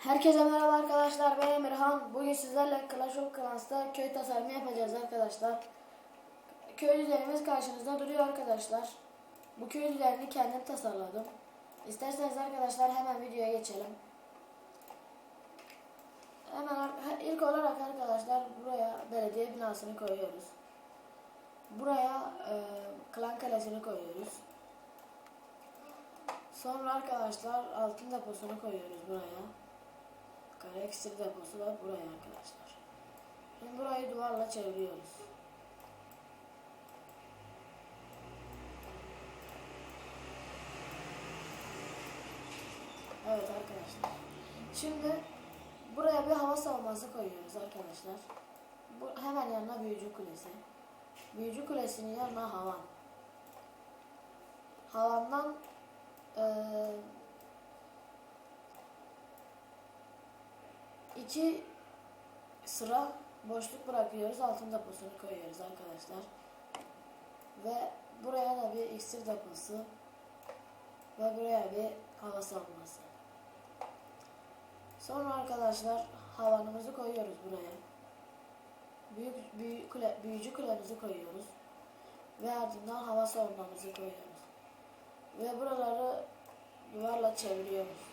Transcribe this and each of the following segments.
Herkese merhaba arkadaşlar ben Emirhan. Bugün sizlerle Clash of Clans'ta köy tasarımı yapacağız arkadaşlar. Köy düzenimiz karşınızda duruyor arkadaşlar. Bu köy düzenini kendim tasarladım. İsterseniz arkadaşlar hemen videoya geçelim. Hemen ilk olarak arkadaşlar buraya belediye binasını koyuyoruz. Buraya e, klan kalesini koyuyoruz. Sonra arkadaşlar altın deposunu koyuyoruz buraya. Kare ekstra deposu da buraya arkadaşlar. Şimdi burayı duvarla çeviriyoruz. Evet arkadaşlar. Şimdi buraya bir hava savunması koyuyoruz arkadaşlar. Bu hemen yanına büyücü kulesi. Büyücü kulesinin yanına havan. Havandan eee iki sıra boşluk bırakıyoruz. Altın deposunu koyuyoruz arkadaşlar. Ve buraya da bir iksir deposu ve buraya bir hava savunması. Sonra arkadaşlar havanımızı koyuyoruz buraya. Büyük, büyük kule, büyücü kulemizi koyuyoruz. Ve ardından hava savunmamızı koyuyoruz. Ve buraları duvarla çeviriyoruz.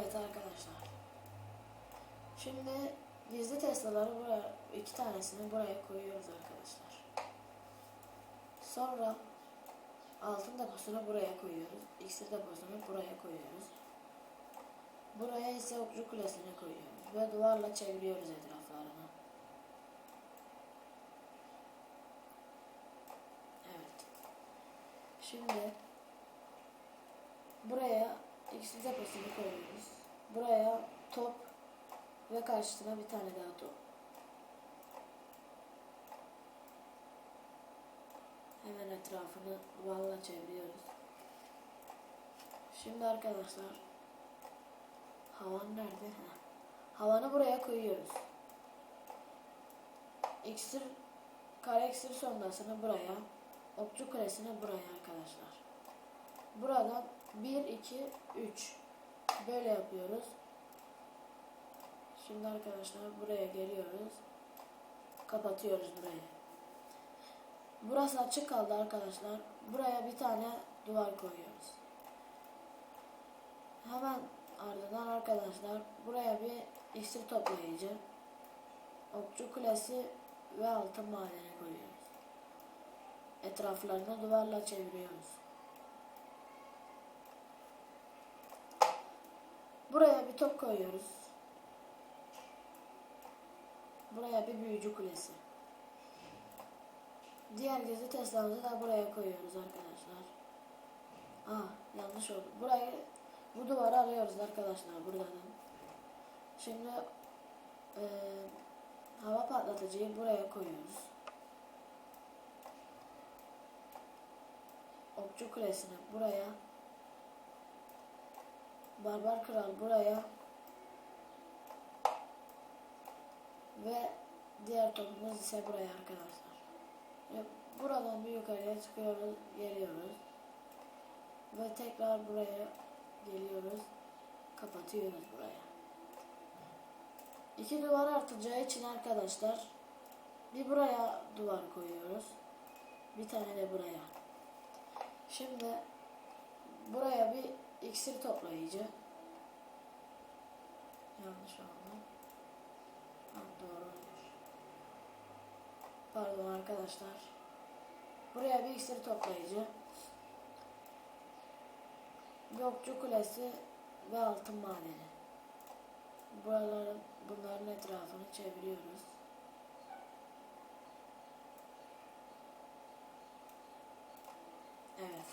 Evet arkadaşlar. Şimdi gizli Tesla'ları buraya iki tanesini buraya koyuyoruz arkadaşlar. Sonra altın deposunu buraya koyuyoruz. İksir deposunu buraya koyuyoruz. Buraya ise okçu kulesini koyuyoruz ve duvarla çeviriyoruz etraflarını. Evet. Şimdi buraya iksir deposunu koyuyoruz. Buraya top ve karşısına bir tane daha top. Hemen etrafını duvarla çeviriyoruz. Şimdi arkadaşlar havan nerede? Havanı buraya koyuyoruz. İksir kare iksir sondasını buraya, okçu kulesini buraya arkadaşlar. Buradan 1 2 3 böyle yapıyoruz. Şimdi arkadaşlar buraya geliyoruz. Kapatıyoruz burayı. Burası açık kaldı arkadaşlar. Buraya bir tane duvar koyuyoruz. Hemen ardından arkadaşlar buraya bir iksir toplayıcı, okçu kulesi ve altın madeni koyuyoruz. Etraflarını duvarla çeviriyoruz. Buraya bir top koyuyoruz. Buraya bir büyücü kulesi. Diğer gizli Tesla'mızı da buraya koyuyoruz arkadaşlar. Aa yanlış oldu. Burayı bu duvarı arıyoruz arkadaşlar buradan. Şimdi eee, hava patlatıcıyı buraya koyuyoruz. Okçu kulesini buraya. Barbar kral buraya. Ve diğer topumuz ise buraya arkadaşlar. Ve buradan bir yukarıya çıkıyoruz, geliyoruz. Ve tekrar buraya geliyoruz. Kapatıyoruz buraya. İki duvar artacağı için arkadaşlar bir buraya duvar koyuyoruz. Bir tane de buraya. Şimdi buraya bir iksir toplayıcı. Yanlış oldu. Ha, doğru. Pardon arkadaşlar. Buraya bir iksir toplayıcı. Bir okçu kulesi ve altın madeni. Buraların, bunların etrafını çeviriyoruz. Evet.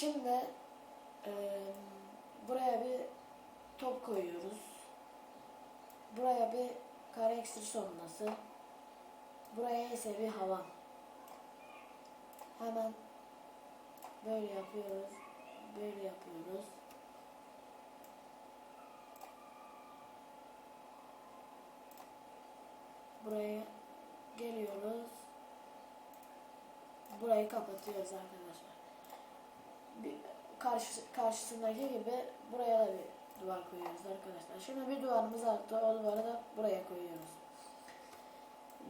Şimdi eee, buraya bir top koyuyoruz. Buraya bir kare eksir sonrası. Buraya ise bir havan. Hemen böyle yapıyoruz. Böyle yapıyoruz. Buraya geliyoruz. burayı kapatıyoruz arkadaşlar. Bir, karşı, karşısındaki gibi buraya da bir duvar koyuyoruz arkadaşlar. Şimdi bir duvarımız arttı. O duvarı da buraya koyuyoruz.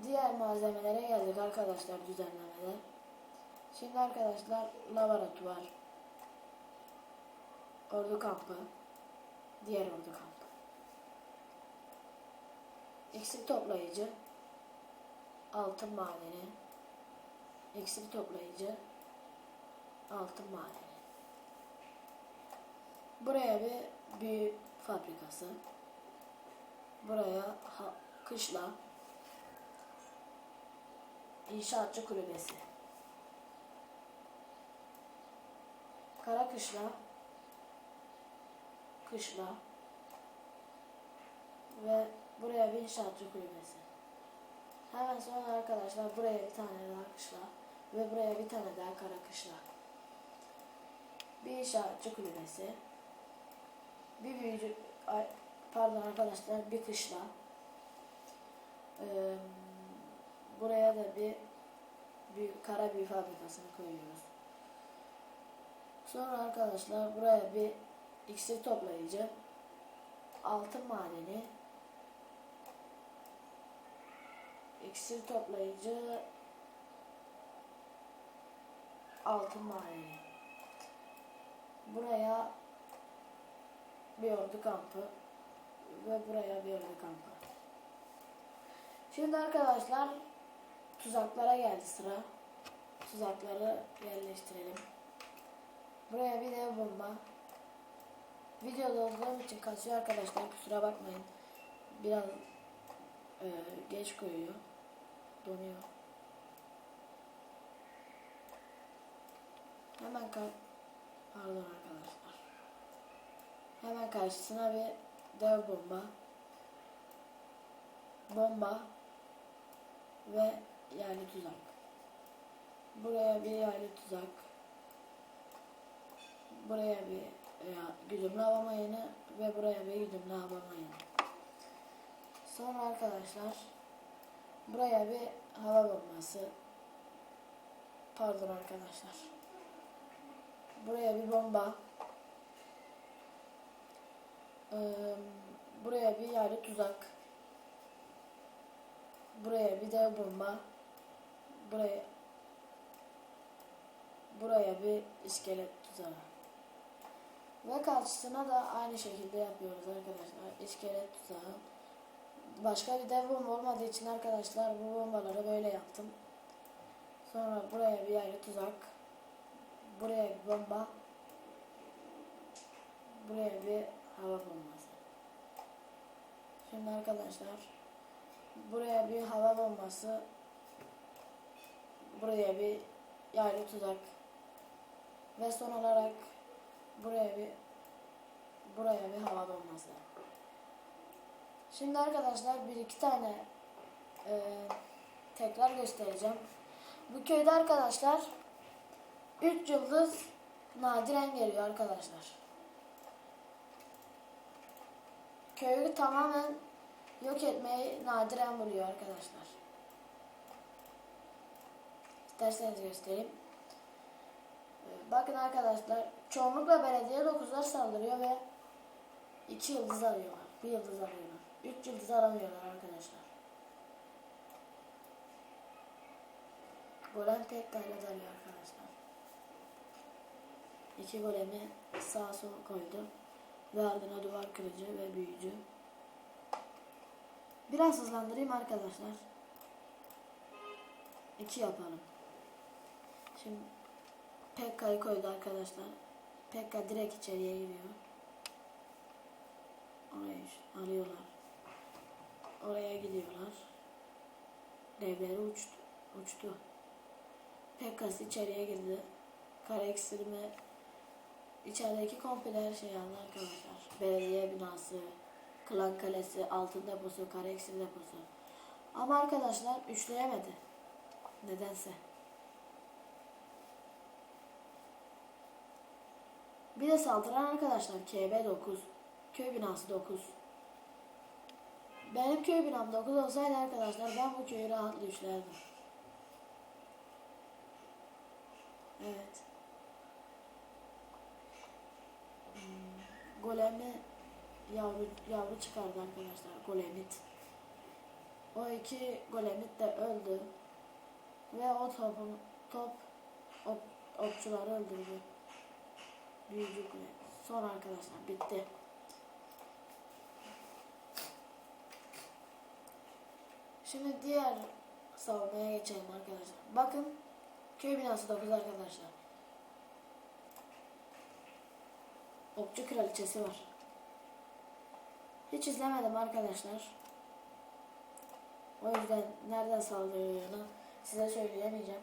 Diğer malzemelere geldik arkadaşlar düzenlemede. Şimdi arkadaşlar laboratuvar, ordu kampı, diğer ordu kampı, iksir toplayıcı, altın madeni, iksir toplayıcı, altın madeni. Buraya bir büyü fabrikası, buraya ha, kışla, inşaatçı kulübesi. Kara kışla, kışla ve buraya bir inşaatçı kulübesi. Hemen sonra arkadaşlar buraya bir tane daha kışla ve buraya bir tane daha kara kışla. Bir inşaatçı kulübesi. Bir büyücü, pardon arkadaşlar bir kışla. Ee, buraya da bir büyük kara büyü fabrikasını koyuyoruz. Sonra arkadaşlar buraya bir iksir toplayıcı, altın madeni, iksir toplayıcı, altın madeni. Buraya bir ordu kampı ve buraya bir ordu kampı. Şimdi arkadaşlar tuzaklara geldi sıra. Tuzakları yerleştirelim. Buraya bir dev bomba. Videoda olduğum için kasıyor arkadaşlar kusura bakmayın. Biraz e, geç koyuyor. Donuyor. Hemen kar pardon arkadaşlar. Hemen karşısına bir dev bomba. Bomba ve yerli tuzak. Buraya bir yerli tuzak. Buraya bir ya, güdümlü hava mayını ve buraya bir güdümlü hava mayını. Sonra arkadaşlar buraya bir hava bombası. Pardon arkadaşlar. Buraya bir bomba. Ee, buraya bir yerli tuzak. Buraya bir de bomba. Buraya buraya bir iskelet tuzağı. Ve karşısına da aynı şekilde yapıyoruz arkadaşlar. İskelet tuzağı. Başka bir dev bomba olmadığı için arkadaşlar bu bombaları böyle yaptım. Sonra buraya bir ayrı tuzak. Buraya bir bomba. Buraya bir hava bombası. Şimdi arkadaşlar buraya bir hava bombası. Buraya bir yaylı tuzak. Ve son olarak buraya bir buraya bir hava bombası. Şimdi arkadaşlar bir iki tane e, tekrar göstereceğim. Bu köyde arkadaşlar 3 yıldız nadiren geliyor arkadaşlar. Köyü tamamen yok etmeyi nadiren buluyor arkadaşlar. İsterseniz göstereyim. Ee, Bakın arkadaşlar çoğunlukla belediye 9'lar saldırıyor ve 2 yıldız alıyorlar. 1 yıldız alıyorlar. 3 yıldız alamıyorlar arkadaşlar. Golem tek tane dalıyor arkadaşlar. İki golemi sağa sola koydu. Ve ardına duvar kırıcı ve büyücü. Biraz hızlandırayım arkadaşlar. İki yapalım. Şimdi Pekka'yı koydu arkadaşlar. Pekka direkt içeriye giriyor. Oraya alıyorlar. Oraya gidiyorlar. Devleri uçtu. uçtu. Pekka'sı içeriye girdi. Kara ekstrimi içerideki komple her şeyi aldı arkadaşlar. Belediye binası, klan kalesi, altın deposu, kara eksir deposu. Ama arkadaşlar üçleyemedi. Nedense. Bir de saldıran arkadaşlar KB 9. Köy binası 9. Benim köy binam 9 olsaydı arkadaşlar ben bu köyü rahatla üçlerdim. Evet. Golemi yavru yavru çıkardı arkadaşlar. Golemit. O iki golemit de öldü. Ve o topu top op, okçuları öldürdü. Büyücü golem. Son arkadaşlar bitti. Şimdi diğer savunmaya geçelim arkadaşlar. Bakın köy binası 9 arkadaşlar. Okçu kraliçesi var. Hiç izlemedim arkadaşlar. O yüzden nereden saldırıyorunu size söyleyemeyeceğim.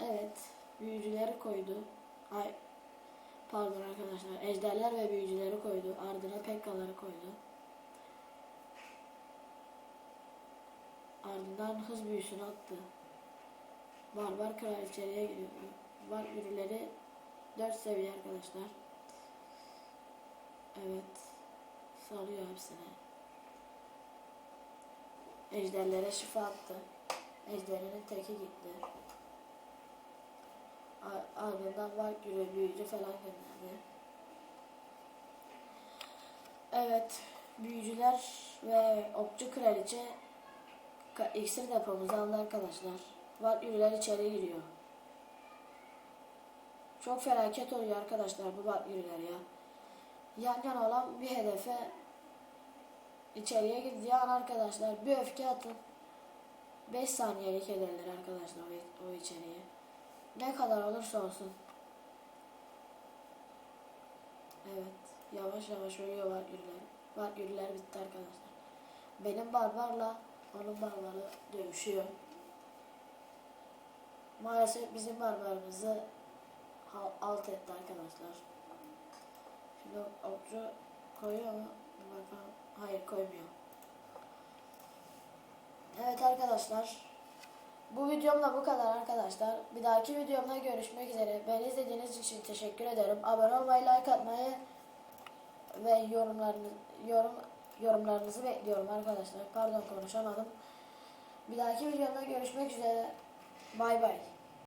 Evet, büyücüleri koydu. Ay, pardon arkadaşlar, ejderler ve büyücüleri koydu. Ardına pekkaları koydu. Ardından hız büyüsünü attı. Barbar kraliçeliğe gidiyor. Var yürüleri 4 seviye arkadaşlar. Evet. Salıyor hepsini. Ejderlere şifa attı. Ejderinin teki gitti. Ar- Ardından var yürü büyücü falan gönderdi. Evet. Büyücüler ve okçu kraliçe İksir depomuzu aldı arkadaşlar. Var ürüler içeri giriyor. Çok felaket oluyor arkadaşlar bu bak ürüler ya. Yan olan bir hedefe içeriye girdiği arkadaşlar bir öfke atın. 5 saniyelik ederler arkadaşlar o, o içeriye. Ne kadar olursa olsun. Evet. Yavaş yavaş ölüyor var ürüler. Var ürüler bitti arkadaşlar. Benim barbarla onun barbarı dövüşüyor. Maalesef bizim barbarımızı alt etti arkadaşlar. Şimdi okçu koyuyor bakalım. Hayır koymuyor. Evet arkadaşlar. Bu videom da bu kadar arkadaşlar. Bir dahaki videomda görüşmek üzere. Beni izlediğiniz için teşekkür ederim. Abone olmayı, like atmayı ve yorumlarınız yorum yorumlarınızı bekliyorum arkadaşlar. Pardon konuşamadım. Bir dahaki videomda görüşmek üzere. Bay bay.